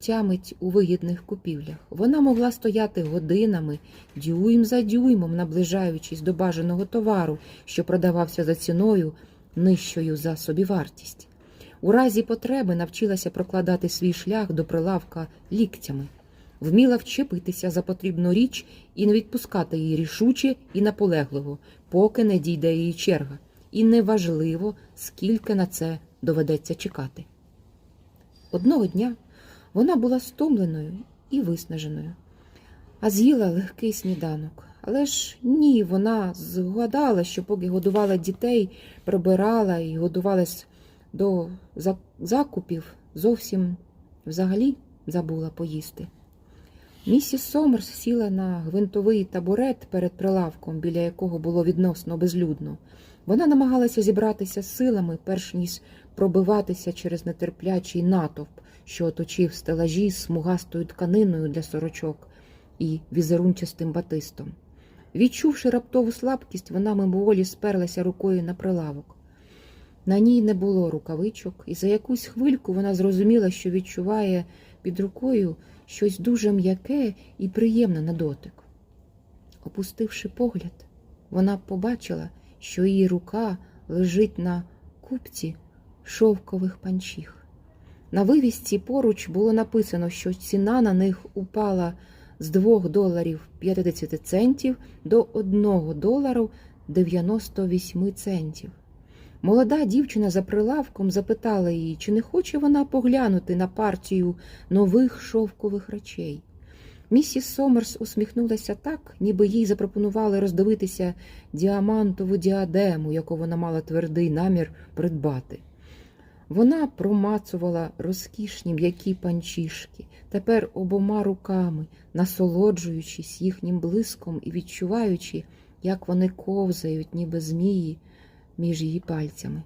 тямить у вигідних купівлях. Вона могла стояти годинами, дюйм за дюймом, наближаючись до бажаного товару, що продавався за ціною нижчою за собівартість. У разі потреби навчилася прокладати свій шлях до прилавка ліктями, вміла вчепитися за потрібну річ і не відпускати її рішуче і наполегливо, поки не дійде її черга, і неважливо, скільки на це доведеться чекати. Одного дня вона була стомленою і виснаженою, а з'їла легкий сніданок. Але ж ні, вона згадала, що поки годувала дітей, прибирала і годувалась до закупів, зовсім взагалі забула поїсти. Місіс Сомерс сіла на гвинтовий табурет перед прилавком, біля якого було відносно безлюдно. Вона намагалася зібратися з силами, перш ніж пробиватися через нетерплячий натовп, що оточив стелажі з смугастою тканиною для сорочок і візерунчастим батистом. Відчувши раптову слабкість, вона мимоволі сперлася рукою на прилавок. На ній не було рукавичок, і за якусь хвильку вона зрозуміла, що відчуває під рукою щось дуже м'яке і приємне на дотик. Опустивши погляд, вона побачила, що її рука лежить на купці шовкових панчіх. На вивісці поруч було написано, що ціна на них упала з 2 доларів 50 центів до 1 долару 98 центів. Молода дівчина за прилавком запитала її, чи не хоче вона поглянути на партію нових шовкових речей. Місіс Сомерс усміхнулася так, ніби їй запропонували роздивитися діамантову діадему, яку вона мала твердий намір придбати. Вона промацувала розкішні м'які панчішки, тепер обома руками, насолоджуючись їхнім блиском і відчуваючи, як вони ковзають, ніби змії, між її пальцями.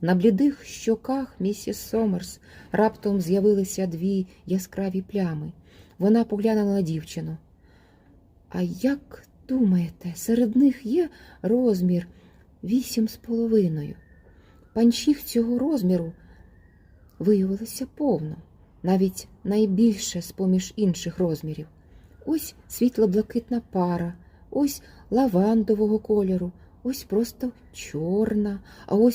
На блідих щоках місіс Сомерс раптом з'явилися дві яскраві плями. Вона поглянула на дівчину. А як думаєте, серед них є розмір вісім з половиною? Панчіх цього розміру виявилося повно, навіть найбільше з поміж інших розмірів. Ось світло-блакитна пара, ось лавандового кольору, ось просто чорна, а ось